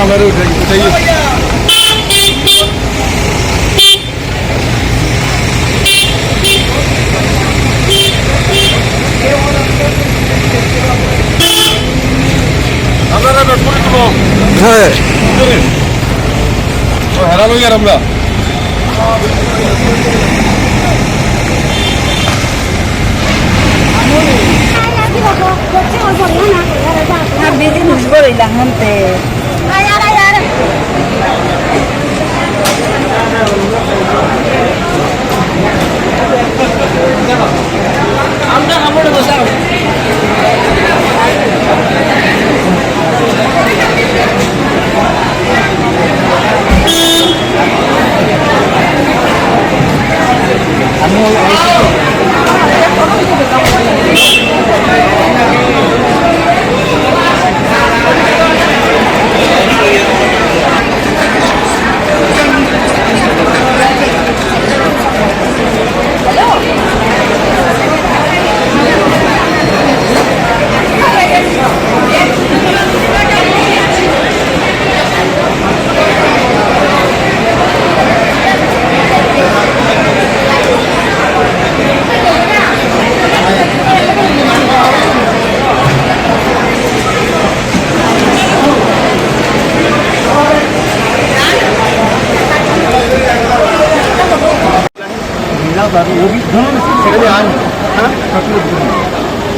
দিকে আমরা উঠে উঠে গেছি আপনারা নোট হ্যাঁ। হেরানো গিয়ে আমরা। করিলাম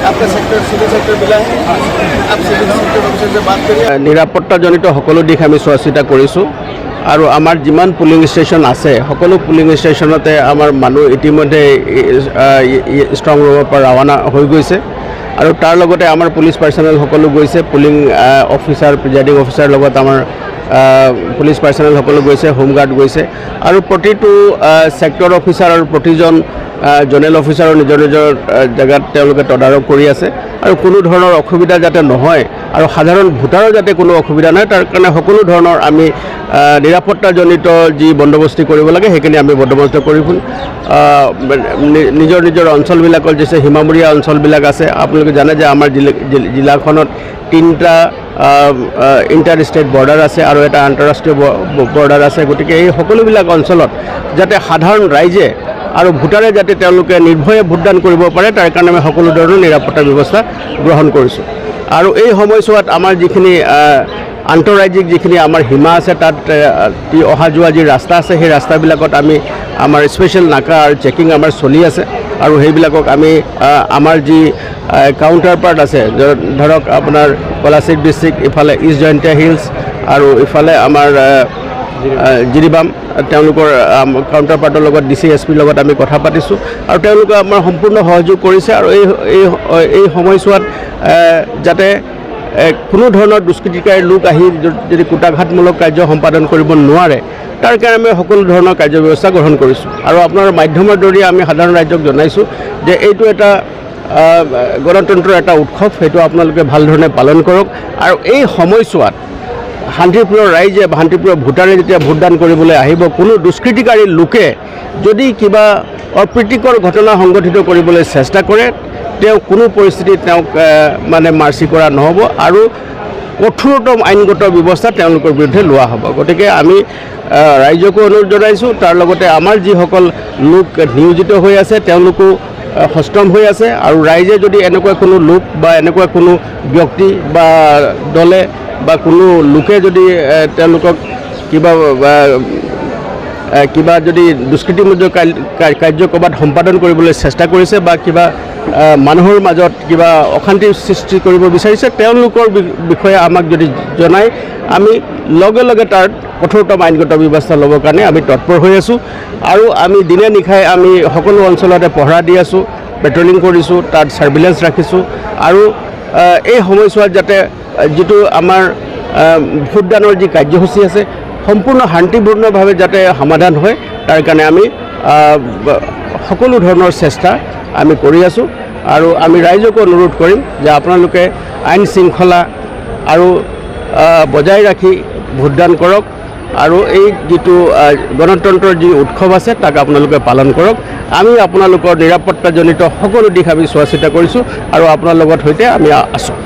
आपका सेक्टर सिविल सेक्टर मिला है आप सिविल सेक्टर ऑफिसर से बात करिए নিৰাপত্তাজনিত সকলো দিশ আমি চোৱা চিতা কৰিছোঁ আৰু আমাৰ যিমান পুলিং ষ্টেচন আছে সকলো পুলিং ষ্টেচনতে আমাৰ মানুহ ইতিমধ্যে ষ্ট্ৰং ৰুমৰ পৰা ৰাওনা হৈ গৈছে আৰু তাৰ লগতে আমাৰ পুলিচ পাৰ্চনেল সকলো গৈছে পুলিং অফিচাৰ প্ৰিজাইডিং অফিচাৰ লগত আমাৰ আহ, পুলিচ পাৰ্চনেল সকলো গৈছে হোমগাৰ্ড গৈছে আৰু প্ৰতিটো ছেক্টৰ অফিচাৰ আৰু প্ৰতিজন জনেল অফিচাৰৰ নিজৰ নিজৰ জেগাত তেওঁলোকে তদাৰক কৰি আছে। আৰু কোনো ধৰণৰ অসুবিধা যাতে নহয় আৰু সাধাৰণ ভোটাৰৰ যাতে কোনো অসুবিধা নহয় তাৰ কাৰণে সকলো ধৰণৰ আমি নিৰাপত্তাজনিত যি বন্দবস্তি কৰিব লাগে সেইখিনি আমি বন্দবস্ত কৰি আহ, নি- নিজৰ নিজৰ অঞ্চলবিলাকত যে সীমামূৰীয়া অঞ্চলবিলাক আছে আপোনালোকে জানে যে আমাৰ জিলাখনত তিনিটা ইণ্টাৰ ষ্টেট বৰ্ডাৰ আছে, আৰু এটা আন্তঃৰাষ্ট্ৰীয় বৰ্ডাৰ আছে। গতিকে এই সকলোবিলাক অঞ্চলত যাতে সাধাৰণ ৰাইজে আৰু ভোটাৰে যাতে তেওঁলোকে নিৰ্ভয়ে ভোটদান কৰিব পাৰে, তাৰ কাৰণে আমি সকলো ধৰণৰ নিৰাপত্তা ব্যৱস্থা গ্ৰহণ কৰিছোঁ। আৰু এই সময়ছোৱাত আমাৰ যিখিনি আন্তঃৰাজ্যিক যিখিনি আমাৰ সীমা আছে, তাত অহা যোৱা যি ৰাস্তা আছে, সেই ৰাস্তাবিলাকত আমি আমাৰ স্পেচিয়েল নাকা আৰু চেকিং আমাৰ চলি আছে। আৰু সেইবিলাকক আমি আমাৰ যি কাউণ্টাৰ পাৰ্ট আছে ধৰক আপোনাৰ পলাচিত ডিষ্ট্ৰিক্ট, ইফালে ইষ্ট জয়ন্তীয়া হিলছ আৰু ইফালে আমাৰ জিৰিবাম, তেওঁলোকৰ কাউণ্টাৰ পাৰ্টৰ লগত ডি চি এছ পিৰ লগত আমি কথা পাতিছোঁ আৰু তেওঁলোকে আমাৰ সম্পূৰ্ণ সহযোগ কৰিছে আৰু এই এই সময়ছোৱাত যাতে কোনো ধৰণৰ দুষ্কৃতিকাৰী লোক আহি যদি কুটাঘাতমূলক কাৰ্য সম্পাদন কৰিব নোৱাৰে তাৰ কাৰণে আমি সকলো ধৰণৰ কাৰ্য ব্যৱস্থা গ্ৰহণ কৰিছোঁ। আৰু আপোনাৰ মাধ্যমৰ জৰিয়ে আমি সাধাৰণ ৰাইজক জনাইছোঁ যে এইটো এটা গণতন্ত্ৰৰ এটা উৎসৱ, সেইটো আপোনালোকে ভালো ধৰণে পালন কৰক। আৰু এই সময়ছোৱাত শান্তিপ্ৰিয় ৰাইজে শান্তিপ্ৰিয় ভোটাৰে যেতিয়া ভোটদান কৰিবলৈ আহিব, কোনো দুষ্কৃতিকাৰী লোকে যদি কিবা অপ্ৰীতিকৰ ঘটনা সংঘটিত কৰিবলৈ চেষ্টা কৰে, তেওঁ কোনো পৰিস্থিতিত তেওঁক মানে মাৰ্চি কৰা নহ'ব। আৰু কঠোৰতম আইনগত ব্যৱস্থা তেওঁলোকৰ বিৰুদ্ধে লোৱা হ'ব। গতিকে আমি ৰাইজকো অনুৰোধ জনাইছোঁ, তাৰ লগতে আমাৰ যিসকল লোক নিয়োজিত হৈ আছে, তেওঁলোকো সষ্টম হৈ আছে আৰু ৰাইজে যদি এনেকুৱা কোনো লোক বা এনেকুৱা কোনো ব্যক্তি বা দলে বা কোনো লোকে যদি তেওঁলোকক কিবা কিবা যদি দুষ্কৃতিমূলক কাল- কা- সম্পাদন কৰিবলৈ চেষ্টা কৰিছে বা কিবা মানুহৰ মাজত কিবা অশান্তিৰ সৃষ্টি কৰিব বিচাৰিছে, তেওঁলোকৰ বিষয়ে আমাক যদি জনায় আমি লগে লগে তাৰ কঠোৰতম আইনগত ব্যৱস্থা ল'বৰ কাৰণে আমি তৎপৰ হৈ আছোঁ। আৰু আমি দিনে নিশাই আমি সকলো অঞ্চলতে পহৰা দি আছোঁ, পেট্ৰলিং কৰিছোঁ, তাত চাৰ্ভিলেঞ্চ ৰাখিছোঁ। আৰু এই সময়ছোৱাত যাতে যিটো আমাৰ ভোটদানৰ যি কাৰ্যসূচী আছে সম্পূৰ্ণ শান্তিপূৰ্ণভাৱে যাতে সমাধান হয়, তাৰ কাৰণে আমি সকলো ধৰণৰ চেষ্টা আমি কৰি আছোঁ। আৰু আমি ৰাইজকো অনুৰোধ কৰিম যে আপোনালোকে আইন শৃংখলা আৰু বজাই ৰাখি ভোটদান কৰক। আৰু এই যিটো গণতন্ত্ৰৰ যি উৎসৱ আছে, তাক আপোনালোকে পালন কৰক। আমি আপোনালোকৰ নিৰাপত্তাজনিত সকলো দিশ আমি চোৱা চিতা কৰিছোঁ আৰু আপোনাৰ লগত সৈতে আমি আছোঁ।